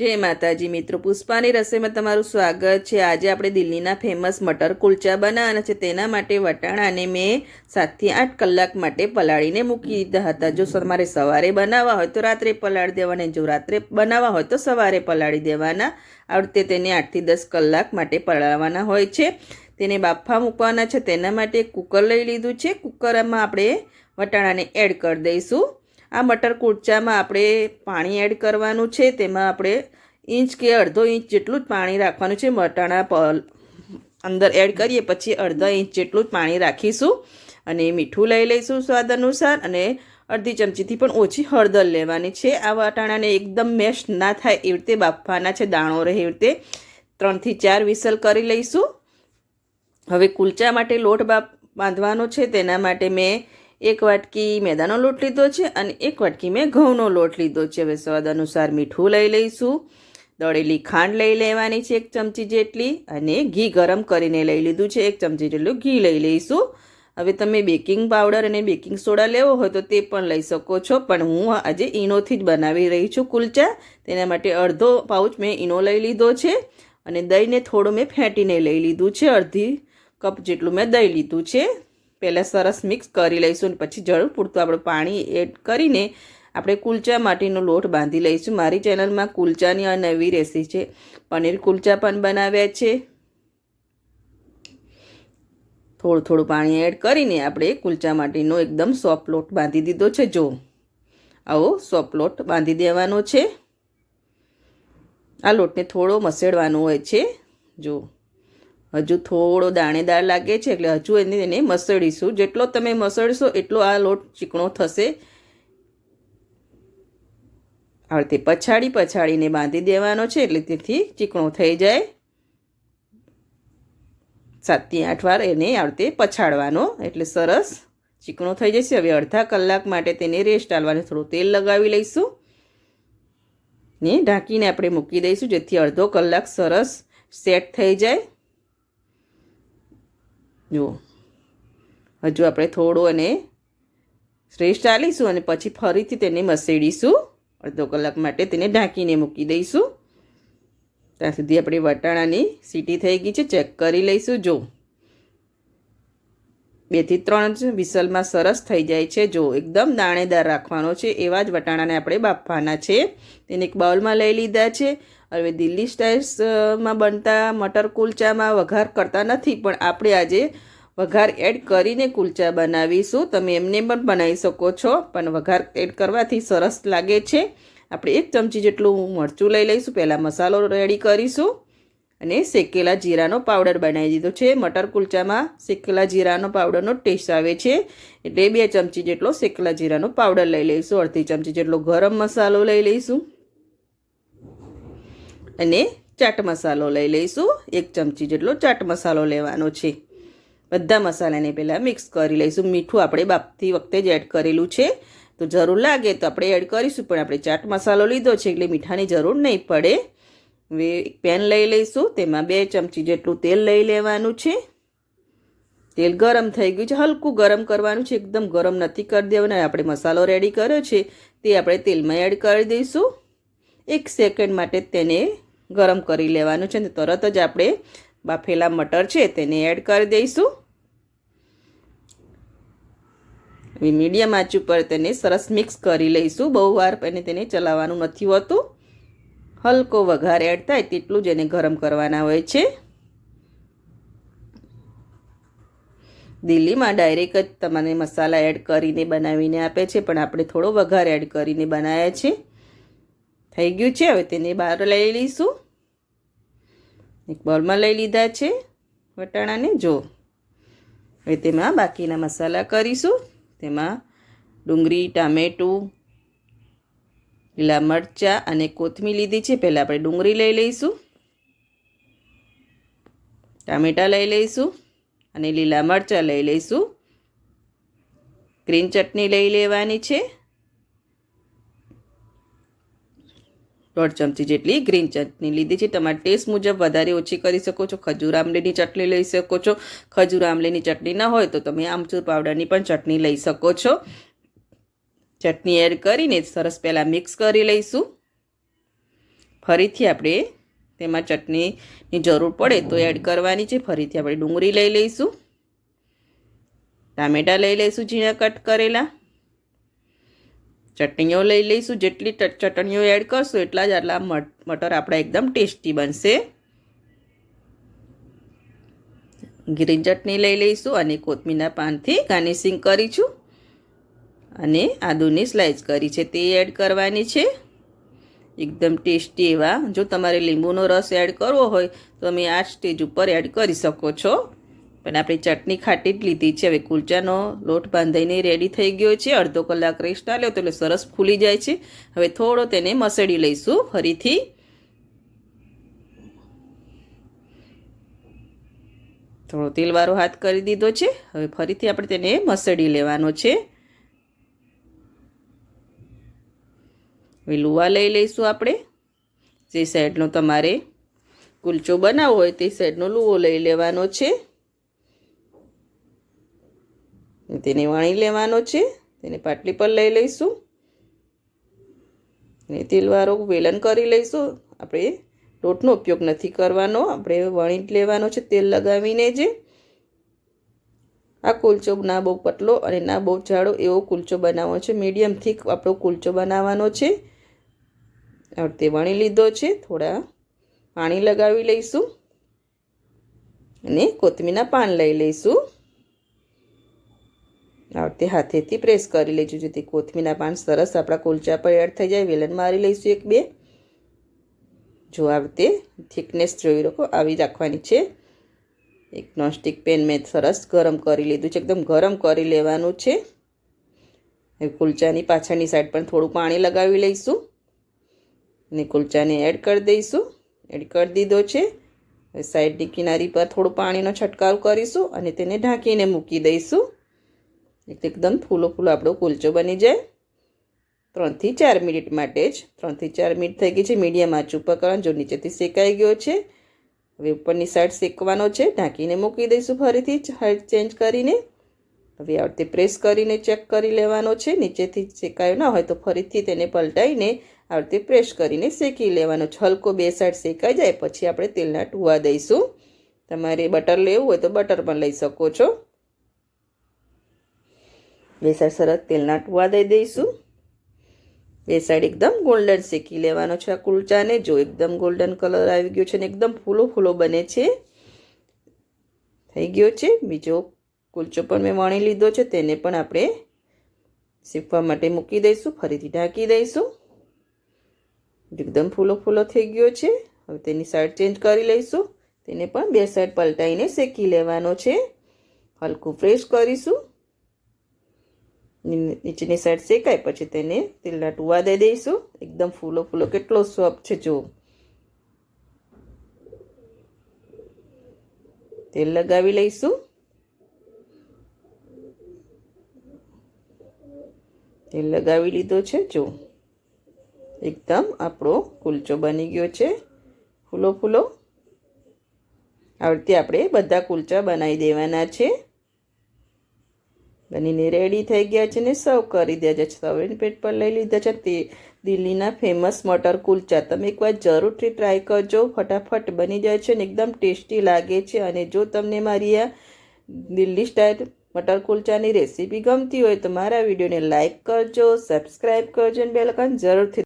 જય માતાજી મિત્રો, પુષ્પાની રસોઈમાં તમારું સ્વાગત છે. આજે આપણે દિલ્હીના ફેમસ મટર કુલચા બનાવવાના છે. તેના માટે વટાણાને મેં સાતથી આઠ કલાક માટે પલાળીને મૂકી દીધા હતા. જો તમારે સવારે બનાવવા હોય તો રાત્રે પલાળી દેવાના, જો રાત્રે બનાવવા હોય તો સવારે પલાળી દેવાના. આ રીતે તેને આઠથી દસ કલાક માટે પલાળવાના હોય છે. તેને બાફા મૂકવાના છે. તેના માટે કુકર લઈ લીધું છે. કુકરમાં આપણે વટાણાને એડ કરી દઈશું. આ મટર કુલચામાં આપણે પાણી એડ કરવાનું છે. તેમાં આપણે ઇંચ કે અડધો ઇંચ જેટલું જ પાણી રાખવાનું છે. મટાણા પ અંદર એડ કરીએ પછી અડધા ઇંચ જેટલું જ પાણી રાખીશું અને મીઠું લઈ લઈશું સ્વાદ અનુસાર અને અડધી ચમચીથી પણ ઓછી હળદર લેવાની છે. આ વટાણાને એકદમ મેશ ના થાય એવી રીતે બાફવાના છે. દાણો રહે એવી રીતે ત્રણથી ચાર વિસલ કરી લઈશું. હવે કુલચા માટે લોટ બાપ બાંધવાનો છે. તેના માટે મેં એક વાટકી મેદાનો લોટ લીધો છે અને એક વાટકી મેં ઘઉંનો લોટ લીધો છે. હવે સ્વાદ અનુસાર મીઠું લઈ લઈશું. દળેલી ખાંડ લઈ લેવાની છે એક ચમચી જેટલી અને ઘી ગરમ કરીને લઈ લીધું છે. એક ચમચી જેટલું ઘી લઈ લઈશું. હવે તમે બેકિંગ પાવડર અને બેકિંગ સોડા લેવો હોય તો તે પણ લઈ શકો છો. પણ હું આજે ઈનોથી જ બનાવી રહી છું કુલચા. તેના માટે અડધો પાઉચ મેં ઈનો લઈ લીધો છે અને દહીંને થોડું મેં ફેંટીને લઈ લીધું છે. અડધી કપ જેટલું મેં દહીં લીધું છે. પહેલાં સરસ મિક્સ કરી લઈશું અને પછી જરૂર પૂરતું આપણે પાણી એડ કરીને આપણે કુલચા માટેનો લોટ બાંધી લઈશું. મારી ચેનલમાં કુલચાની આ નવી રેસી છે. પનીર કુલચા પણ બનાવ્યા છે. થોડું થોડું પાણી એડ કરીને આપણે કુલચા માટેનો એકદમ સોફ્ટ લોટ બાંધી દીધો છે. જો, આવો સોફ્ટ લોટ બાંધી દેવાનો છે. આ લોટને થોડો મસેડવાનો હોય છે. જો હજુ થોડો દાણેદાર લાગે છે એટલે હજુ એને એને મસળીશું. જેટલો તમે મસળશો એટલો આ લોટ ચીકણો થશે. આ પછાડી પછાડીને બાંધી દેવાનો છે એટલે તેથી ચીકણો થઈ જાય. સાતથી આઠ વાર એને આ રીતે પછાડવાનો. એટલે સરસ ચીકણો થઈ જશે. હવે અડધા કલાક માટે તેને રેસ્ટ આલવાનું થોડું તેલ લગાવી લઈશું. ને ઢાંકીને આપણે મૂકી દઈશું. જેથી અડધો કલાક સરસ સેટ થઈ જાય. જુઓ. હજુ આપણે થોડું અને શ્રેષ્ઠ ચાલીશું અને પછી ફરીથી તેને મસેડીશું. અડધો કલાક માટે તેને ઢાંકીને મૂકી દઈશું. ત્યાં સુધી આપણી વટાણાની સીટી થઈ ગઈ છે, ચેક કરી લઈશું. જો. બેથી ત્રણ જ વિસલમાં સરસ થઈ જાય છે. જો, એકદમ દાણેદાર રાખવાનો છે. એવા જ વટાણાને આપણે બાફવાના છે. તેને એક બાઉલમાં લઈ લીધા છે. હવે દિલ્હી સ્ટાઇલ્સમાં બનતા મટર કુલચામાં વઘાર કરતા નથી, પણ આપણે આજે વઘાર એડ કરીને કુલચા બનાવીશું. તમે એમને પણ બનાવી શકો છો, પણ વઘાર એડ કરવાથી સરસ લાગે છે. આપણે એક ચમચી જેટલું મરચું લઈ લઈશું, પહેલાં મસાલો રેડી કરીશું. અને શેકેલા જીરાનો પાવડર બનાવી દીધો છે. મટર કુલચામાં શેકેલા જીરાનો પાવડરનો ટેસ્ટ આવે છે. એટલે બે ચમચી જેટલો શેકેલા જીરાનો પાવડર લઈ લઈશું. અડધી ચમચી જેટલો ગરમ મસાલો લઈ લઈશું. અને ચાટ મસાલો લઈ લઈશું. એક ચમચી જેટલો ચાટ મસાલો લેવાનો છે. બધા મસાલાને પહેલાં મિક્સ કરી લઈશું. મીઠું આપણે બાપતી વખતે જ એડ કરેલું છે. તો જરૂર લાગે તો આપણે એડ કરીશું, પણ આપણે ચાટ મસાલો લીધો છે એટલે મીઠાની જરૂર નહીં પડે. હવે એક પેન લઈ લઈશું, તેમાં બે ચમચી જેટલું તેલ લઈ લેવાનું છે. તેલ ગરમ થઈ ગયું છે. હલકું ગરમ કરવાનું છે. એકદમ ગરમ નથી કરી દેવાનું. આપણે મસાલો રેડી કર્યો છે. તે આપણે તેલમાં એડ કરી દઈશું. એક સેકન્ડ માટે તેને ગરમ કરી લેવાનું છે અને તરત જ આપણે બાફેલા મટર છે તેને એડ કરી દઈશું. મીડિયમ આંચ ઉપર તેને સરસ મિક્સ કરી લઈશું. બહુ વાર એને તેને ચલાવવાનું નથી હોતું. હલકો વઘાર એડ થાય તેટલું જ એને ગરમ કરવાના હોય છે. દિલ્હીમાં ડાયરેક્ટ જ તમને મસાલા એડ કરીને બનાવીને આપે છે, પણ આપણે થોડો વઘાર એડ કરીને બનાવ્યા છે. થઈ ગયું છે. હવે તેને બહાર લઈ લઈશું. એક બોલમાં લઈ લીધા છે વટાણાને. જો, હવે તેમાં બાકીના મસાલા કરીશું. તેમાં ડુંગળી, ટામેટું, લીલા મરચાં અને કોથમી લીધી છે. પહેલાં આપણે ડુંગળી લઈ લઈશું. ટામેટાં લઈ લઈશું અને લીલા મરચાં લઈ લઈશું. ગ્રીન ચટણી લઈ લેવાની છે. દોઢ ચમચી જેટલી ગ્રીન ચટણી લીધી છે. તમારે ટેસ્ટ મુજબ વધારે ઓછી કરી શકો છો. ખજૂર આમલીની ચટણી લઈ શકો છો. ખજૂર આમલીની ચટણી ના હોય તો તમે આમચૂર પાવડરની પણ ચટણી લઈ શકો છો. ચટણી એડ કરીને સરસ પહેલાં મિક્સ કરી લઈશું. ફરીથી આપણે તેમાં ચટણીની જરૂર પડે તો એડ કરવાની છે. ફરીથી આપણે ડુંગળી લઈ લઈશું. ટામેટાં લઈ લઈશું ઝીણા કટ કરેલા. ચટણીઓ લઈ લઈશું. જેટલી ચટણીઓ એડ કરશું, એટલા જ આટલા મટ- મટર આપણા એકદમ ટેસ્ટી બનશે. ગ્રીન ચટણી લઈ લઈશું અને કોથમીરના પાનથી ગાર્નિશિંગ કરીશું. અને આદુની સ્લાઇસ કરી છે, તે એડ કરવાની છે. એકદમ ટેસ્ટી એવા. જો તમારે લીંબુનો રસ એડ કરવો હોય, તો તમે આ સ્ટેજ ઉપર એડ કરી શકો છો. પણ આપણે ચટણી ખાટી જ લીધી છે. હવે કુલચાનો લોટ બાંધાઈને રેડી થઈ ગયો છે. અડધો કલાક રેસ્ટ આલ્યો તો એટલે સરસ ફૂલી જાય છે. હવે થોડો તેને મસળી લઈશું ફરીથી. થોડો તેલવાળો હાથ કરી દીધો છે. હવે ફરીથી આપણે તેને મસળી લેવાનો છે. હવે લુવા લઈ લઈશું આપણે. જે સાઈડનો તમારે કુલચો બનાવવો હોય તે સાઈડનો લુવો લઈ લેવાનો છે. તેને વણી લેવાનો છે, તેને પાટલી પર લઈ લઈશું. અને તેલવાળો વેલણ કરી લઈશું. આપણે લોટનો ઉપયોગ નથી કરવાનો, આપણે વણી લેવાનો છે, તેલ લગાવીને જે. આ કુલચો ના બહુ પતલો અને ના બહુ જાડો એવો કુલચો બનાવવાનો છે. મીડિયમ થીક આપણો કુલચો બનાવવાનો છે. તે વણી લીધો છે. થોડા પાણી લગાવી લઈશું. અને કોથમીરના પાન લઈ લઈશું. આ વખતે હાથેથી પ્રેસ કરી લઈશું જેથી કોથમીરના પાન સરસ આપણા કુલચા પર એડ થઈ જાય. વેલણ મારી લઈશું એક બે. જો આ રીતે થિકનેસ જોઈ રાખો, આવી રાખવાની છે. એક નોનસ્ટિક પેન મેં સરસ ગરમ કરી લીધું છે. એકદમ ગરમ કરી લેવાનું છે. કુલચાની પાછળની સાઈડ પણ થોડું પાણી લગાવી લઈશું. અને કુલચાને એડ કરી દઈશું. એડ કરી દીધો છે. સાઈડની કિનારી પર થોડું પાણીનો છંટકાવ કરીશું અને તેને ઢાંકીને મૂકી દઈશું. એકદમ ફૂલો ફૂલો આપણો કુલચો બની જાય. ત્રણથી ચાર મિનિટ માટે જ, ત્રણથી ચાર મિનિટ થઈ ગઈ છે, મીડિયમ આંચ ઉપર કરવાનું, જો નીચેથી શેકાઈ ગયો છે. હવે ઉપરની સાઈડ શેકવાનો છે, ઢાંકીને મૂકી દઈશું ફરીથી સાઈડ ચેન્જ કરીને. હવે આ પ્રેસ કરીને ચેક કરી લેવાનો છે, નીચેથી શેકાયો ના હોય તો ફરીથી તેને પલટાઈને આ પ્રેસ કરીને શેકી લેવાનો છે. હલકો બે સાઈડ શેકાઈ જાય, પછી આપણે તેલના ટુવા દઈશું. તમારે બટર લેવું હોય તો બટર પણ લઈ શકો છો. બે સાઈડ સરસ તેલના ટુવા દઈ દઈશું. બે સાઈડ એકદમ ગોલ્ડન શેકી લેવાનો છે આ કુલચાને. જો એકદમ ગોલ્ડન કલર આવી ગયો છે ને એકદમ ફૂલો ફૂલો બને છે. થઈ ગયો છે. બીજો કુલચો પણ મેં વણી લીધો છે, તેને પણ આપણે શીખવા માટે મૂકી દઈશું. ફરીથી ઢાંકી દઈશું. એકદમ ફૂલો ફૂલો થઈ ગયો છે. હવે તેની સાઈડ ચેન્જ કરી લઈશું. તેને પણ બે સાઈડ પલટાઈને શેકી લેવાનો છે. હલકું ફ્રેશ કરીશું. નીચેની સાઈડ શેકાય, પછી તેને તેલના ટુવા દઈ દઈશું. એકદમ ફૂલો ફૂલો કેટલો સોફ્ટ છે જો તેલ લગાવી લઈશું. તેલ લગાવી લીધો છે જો એકદમ આપણો કુલચો બની ગયો છે, ફૂલો ફૂલો. આવડતી આપણે બધા કુલચા બનાવી દેવાના છે. બનીને રેડી થઈ ગયા છે ને સર્વ કરી દે છે. સર્વિંગ પેટ પર લઈ લીધા છે. તે દિલ્હીના ફેમસ મટર કુલચા. તમે એકવાર જરૂરથી ટ્રાય કરજો. ફટાફટ બની જાય છે ને એકદમ ટેસ્ટી લાગે છે. અને જો તમને મારી આ દિલ્હી સ્ટાઇલ મટર કુલચાની રેસીપી ગમતી હોય તો મારા વિડીયોને લાઇક કરજો સબસ્ક્રાઈબ કરજો અને બેલકન જરૂરથી